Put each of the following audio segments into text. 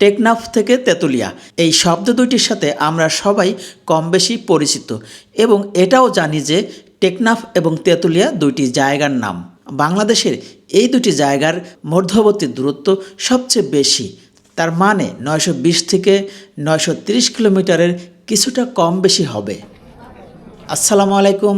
টেকনাফ থেকে তেতুলিয়া। এই শব্দ দুইটির সাথে আমরা সবাই কম বেশি পরিচিত এবং এটাও জানি যে টেকনাফ এবং তেতুলিয়া দুইটি জায়গার নাম। বাংলাদেশের এই দুটি জায়গার মধ্যবর্তী দূরত্ব সবচেয়ে বেশি। তার মানে নয়শো বিশ থেকে নয়শো কিলোমিটারের কিছুটা কম বেশি হবে। আসসালামু আলাইকুম।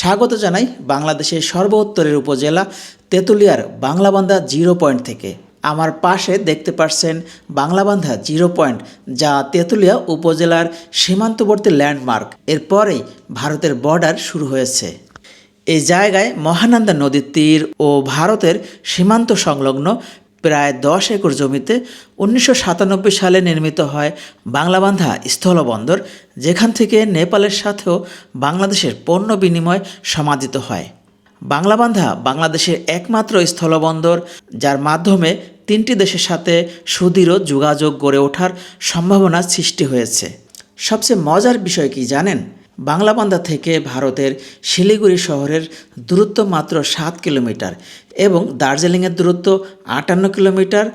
স্বাগত জানাই বাংলাদেশের সর্বোত্তরের উপজেলা তেঁতুলিয়ার বাংলাবান্ধা জিরো পয়েন্ট থেকে। আমার পাশে দেখতে পাচ্ছেন বাংলাবান্ধা জিরো পয়েন্ট, যা তেঁতুলিয়া উপজেলার সীমান্তবর্তী ল্যান্ডমার্ক। এরপরেই ভারতের বর্ডার শুরু হয়েছে। এই জায়গায় মহানন্দা নদীর তীর ও ভারতের সীমান্ত সংলগ্ন প্রায় দশ একর জমিতে উনিশশো সাতানব্বই সালে নির্মিত হয় বাংলাবান্ধা স্থলবন্দর, যেখান থেকে নেপালের সাথেও বাংলাদেশের পণ্য বিনিময় সমাদিত হয়। বাংলাবান্ধা বাংলাদেশের একমাত্র স্থলবন্দর, যার মাধ্যমে তিনটি দেশের সাথে সুদৃঢ় যোগাযোগ গড়ে ওঠার সম্ভাবনা সৃষ্টি হয়েছে। সবচেয়ে মজার বিষয় কি জানেন? বাংলাবান্ধা থেকে ভারতের শিলিগুড়ি শহরের দূরত্ব মাত্র সাত কিলোমিটার এবং দার্জিলিংয়ের দূরত্ব আটান্ন কিলোমিটার।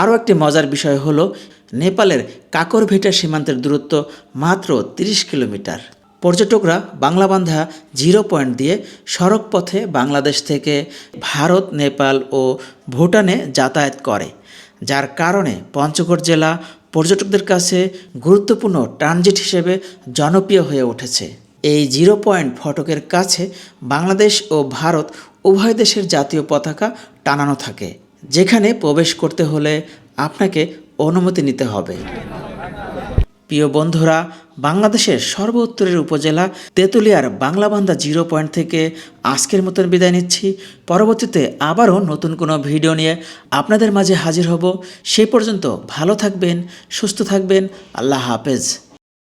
আরও একটি মজার বিষয় হলো, নেপালের কাকরভেটা সীমান্তের দূরত্ব মাত্র তিরিশ কিলোমিটার। পর্যটকরা বাংলাবান্ধা জিরো পয়েন্ট দিয়ে সড়ক পথে বাংলাদেশ থেকে ভারত, নেপাল ও ভুটানে যাতায়াত করে, যার কারণে পঞ্চগড় জেলা পর্যটকদের কাছে গুরুত্বপূর্ণ ট্রানজিট হিসেবে জনপ্রিয় হয়ে উঠেছে। এই জিরো পয়েন্ট ফটকের কাছে বাংলাদেশ ও ভারত উভয় দেশের জাতীয় পতাকা টানানো থাকে, যেখানে প্রবেশ করতে হলে আপনাকে অনুমতি নিতে হবে। প্রিয় বন্ধুরা, বাংলাদেশের সর্ব উত্তরের উপজেলা তেঁতুলিয়ার বাংলাবান্ধা জিরো পয়েন্ট থেকে আজকের মতন বিদায় নিচ্ছি। পরবর্তীতে আবারও নতুন কোনো ভিডিও নিয়ে আপনাদের মাঝে হাজির হব। সেই পর্যন্ত ভালো থাকবেন, সুস্থ থাকবেন। আল্লাহ হাফেজ।